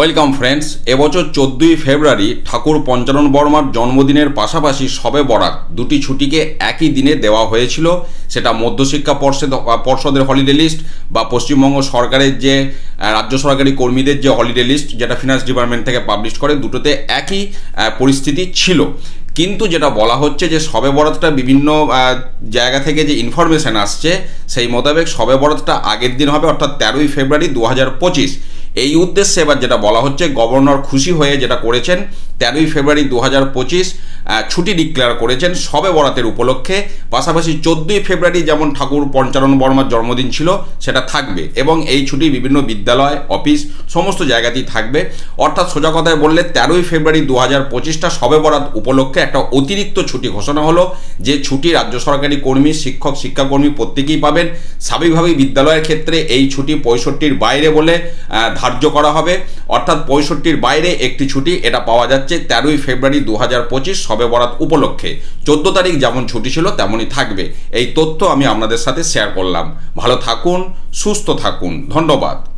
Welcome friends, এবছর চোদ্দোই ফেব্রুয়ারি ঠাকুর পঞ্চানন বর্মার জন্মদিনের পাশাপাশি সবে বরাত দুটি ছুটিকে একই দিনে দেওয়া হয়েছিল। সেটা মধ্যশিক্ষা পর্ষদ পর্ষদের হলিডে লিস্ট বা পশ্চিমবঙ্গ সরকারের যে রাজ্য সরকারি কর্মীদের যে হলিডে লিস্ট যেটা ফিনান্স ডিপার্টমেন্ট থেকে পাবলিশ করে, দুটোতে একই পরিস্থিতি ছিল। কিন্তু যেটা বলা হচ্ছে যে সবে বরাতটা বিভিন্ন জায়গা থেকে যে ইনফরমেশন আসছে, সেই মোতাবেক সবে বরাতটা আগের দিন হবে, অর্থাৎ তেরোই ফেব্রুয়ারি দু হাজার পঁচিশ। এই উদ্দেশ্যে এবার যেটা বলা হচ্ছে, গভর্নর খুশি হয়ে যেটা করেছেন, তেরোই ফেব্রুয়ারি দু হাজার পঁচিশ ছুটি ডিক্লেয়ার করেছেন সবে বরাতের উপলক্ষে। পাশাপাশি চোদ্দোই ফেব্রুয়ারি যেমন ঠাকুর পঞ্চানন বর্মার জন্মদিন ছিল, সেটা থাকবে এবং এই ছুটি বিভিন্ন বিদ্যালয়, অফিস সমস্ত জায়গাতেই থাকবে। অর্থাৎ সোজা কথায় বললে, তেরোই ফেব্রুয়ারি দু হাজার পঁচিশটা সবে বরাত উপলক্ষে একটা অতিরিক্ত ছুটি ঘোষণা হলো, যে ছুটি রাজ্য সরকারি কর্মী, শিক্ষক, শিক্ষাকর্মী প্রত্যেকেই পাবেন। স্বাভাবিকভাবেই বিদ্যালয়ের ক্ষেত্রে এই ছুটি পঁয়ষট্টির বাইরে বলে ধার্য করা হবে। অর্থাৎ পঁয়ষট্টির বাইরে একটি ছুটি, এটা পাওয়া যাচ্ছে তেরোই ফেব্রুয়ারি দু হাজার পঁচিশ সবে বরাত উপলক্ষে। চোদ্দ তারিখ যেমন ছুটি ছিল, তেমনই থাকবে। এই তথ্য আমি আপনাদের সাথে শেয়ার করলাম। ভালো থাকুন, সুস্থ থাকুন। ধন্যবাদ।